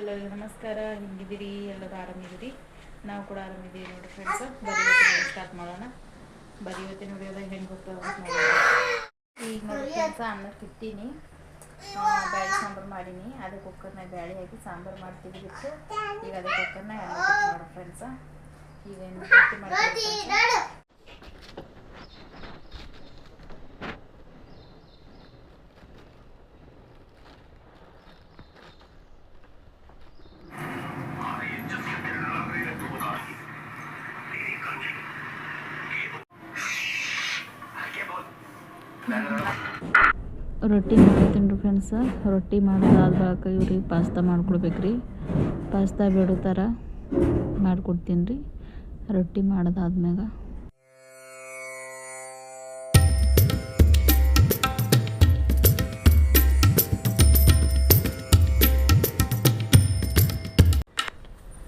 ಎಲ್ಲರಿಗೂ ನಮಸ್ಕಾರ. ಹೆಂಗಿದ್ದೀರಿ? ಎಲ್ಲರೂ ಆರಾಮಿದ್ದೀರಿ? ನಾವು ಕೂಡ ಆರಾಮಿದ್ದೀವಿ ನೋಡಿ ಫ್ರೆಂಡ್ಸ್ ಬರಿ ಇವತ್ತಿನ ಸ್ಟಾರ್ಟ್ ಮಾಡೋಣ. ಬರಿ ಇವತ್ತಿನ ವಿಡಿಯೋದಾಗ ಹೆಂಗೆ ಗೊತ್ತಾಗ ಈಗ ನೋಡಿ ಫ್ರೆಂಡ್ಸ್ ಅನ್ನ ತಿಟ್ಟೀನಿ ಬ್ಯಾಳಿ ಸಾಂಬಾರು ಮಾಡೀನಿ. ಅದಕ್ಕೆ ಕುಕ್ಕರ್ನಾಗ ಬ್ಯಾಳಿ ಹಾಕಿ ಸಾಂಬಾರು ಮಾಡ್ತೀವಿ ಬಿಟ್ಟು. ಈಗ ಅದಕ್ಕೆ ಕುಕ್ಕರ್ನಾಗ ಎಲ್ಲ ನೋಡಿ ಫ್ರೆಂಡ್ಸ ಈಗ ಏನು ರೊಟ್ಟಿ ರೊಟ್ಟಿ ಮಾಡತ್ತೀನಿ ರೀ ಫ್ರೆಂಡ್ಸ ರೊಟ್ಟಿ ಮಾಡೋದಾದ ಬಳಿಕ ಇವ್ರಿಗೆ ಪಾಸ್ತಾ ಮಾಡ್ಕೊಡ್ಬೇಕ್ರಿ. ಪಾಸ್ತಾ ಬೇಡೋ ಥರ ಮಾಡ್ಕೊಡ್ತೀನಿ ರೀ ರೊಟ್ಟಿ ಮಾಡೋದಾದ್ಮ್ಯಾಗ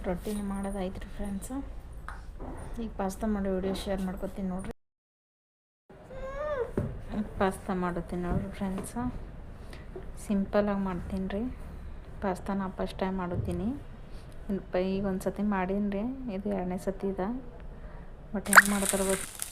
ರೊಟ್ಟಿನ ಮಾಡೋದಾಯ್ತು ರೀ ಫ್ರೆಂಡ್ಸ್ ಈಗ ಪಾಸ್ತಾ ಮಾಡಿ ವಿಡಿಯೋ ಶೇರ್ ಮಾಡ್ಕೊತೀನಿ ನೋಡ್ರಿ. ಪಾಸ್ತಾ ಮಾಡುತ್ತೀನಿ ನೋಡಿರಿ ಫ್ರೆಂಡ್ಸ ಸಿಂಪಲಾಗಿ ಮಾಡ್ತೀನಿ ರೀ. ಪಾಸ್ತಾ ನಾ ಫಸ್ಟ್ ಟೈಮ್ ಮಾಡುತ್ತೀನಿ. ಈಗ ಒಂದು ಸತಿ ಮಾಡೀನಿ ರೀ ಇದು ಎರಡನೇ ಸತಿ ಇದೆ. ಬಟ್ ಹೆಂಗೆ ಮಾಡ್ತಾರೆ ಗೊತ್ತು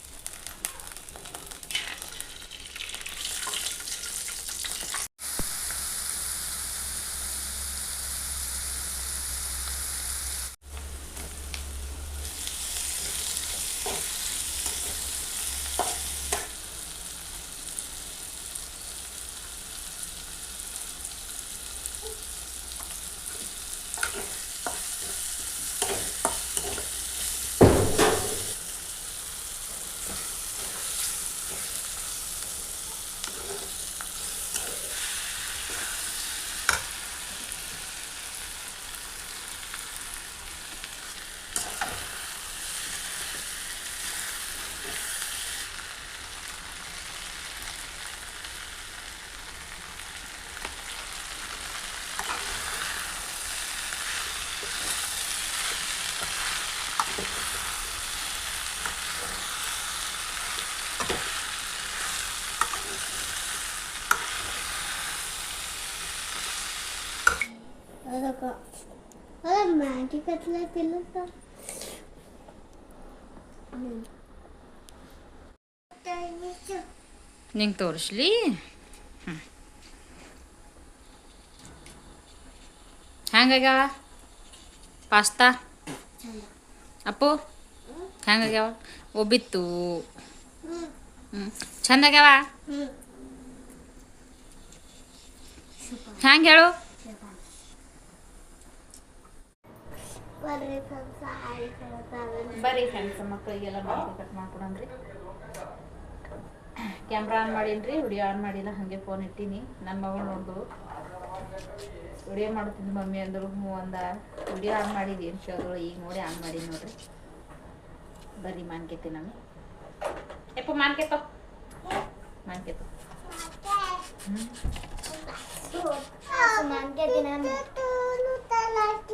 ಅದಕ್ಕ ಅದ ಮ್ಯಾಗಿ ಕಟ್ಲೆಟ್ ಇಲ್ಲ ಸರ್ ನಿಂಗೆ ತೋರಿಸ್ಲಿ ಹ್ಞೂ ಹೆಂಗಾಗ್ಯಾವ ಪಾಸ್ತಾ ಅಪ್ಪು ಹೆಂಗಾಗ್ಯಾವ ಒಬ್ಬಿತ್ತು ಹ್ಞೂ ಚಂದಾಗ್ಯಾವ ಹೆಂಗೆ ಹೇಳು ಬರ್ರಿ ಫ್ರೆಂಡ್ಸ್ ಮಕ್ಕಳಿಗೆಲ್ಲ ಮಾಡಿ ಕಟ್ ಮಾಡ್ಕೊಡನ್ರಿ ಕ್ಯಾಮ್ರಾ ಆನ್ ಮಾಡೀನಿ ವಿಡಿಯೋ ಆನ್ ಮಾಡಿಲ್ಲ ಹಾಗೆ ಫೋನ್ ಇಟ್ಟೀನಿ. ನನ್ನ ಮಗಳು ನೋಡ್ದು. ವಿಡಿಯೋ ಮಾಡ್ತಿದ್ದು ಮಮ್ಮಿ ಅಂದ್ರು ಹ್ಞೂ ಅಂದ. ವಿಡಿಯೋ ಆನ್ ಮಾಡಿದ್ವಿ ಏನು ಶೋಗಳು ಈಗ ನೋಡಿ ಆನ್ ಮಾಡಿ ನೋಡ್ರಿ. ಬರ್ರಿ ಮಾನ್ಕೆತಿ ನಾನು. ಎಪ್ಪ ಮಾನ್ಕೇತ ಮಾನ್ಕೇತ ಹ್ಞೂ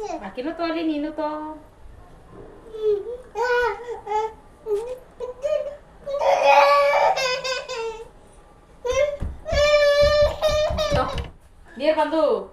Bakit no to alin no to? Dear Bandhu,